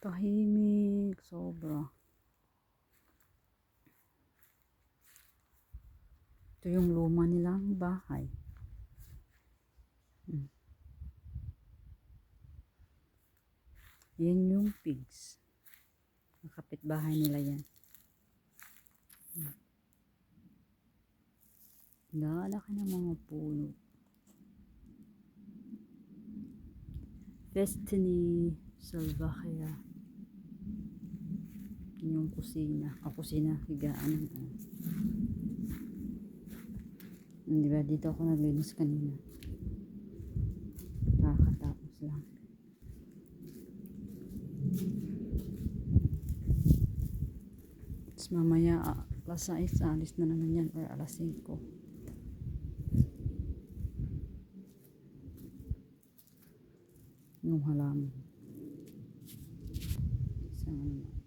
Tahimik, sobra. Ito yung luma nilang bahay. Hmm. Yan yung pigs. Nakapit bahay nila yan. Hmm. Lalaki ng mga puno. Destiny Salvajea. Yun yung kusina. O, kusina. Higaan ng ano. Di ba? Dito ako naglinis kanina. Nakakatapos lang. Tapos mamaya, ah, alas 6, alis na naman yan. Or alas 5. Yung halaman. Isang ano.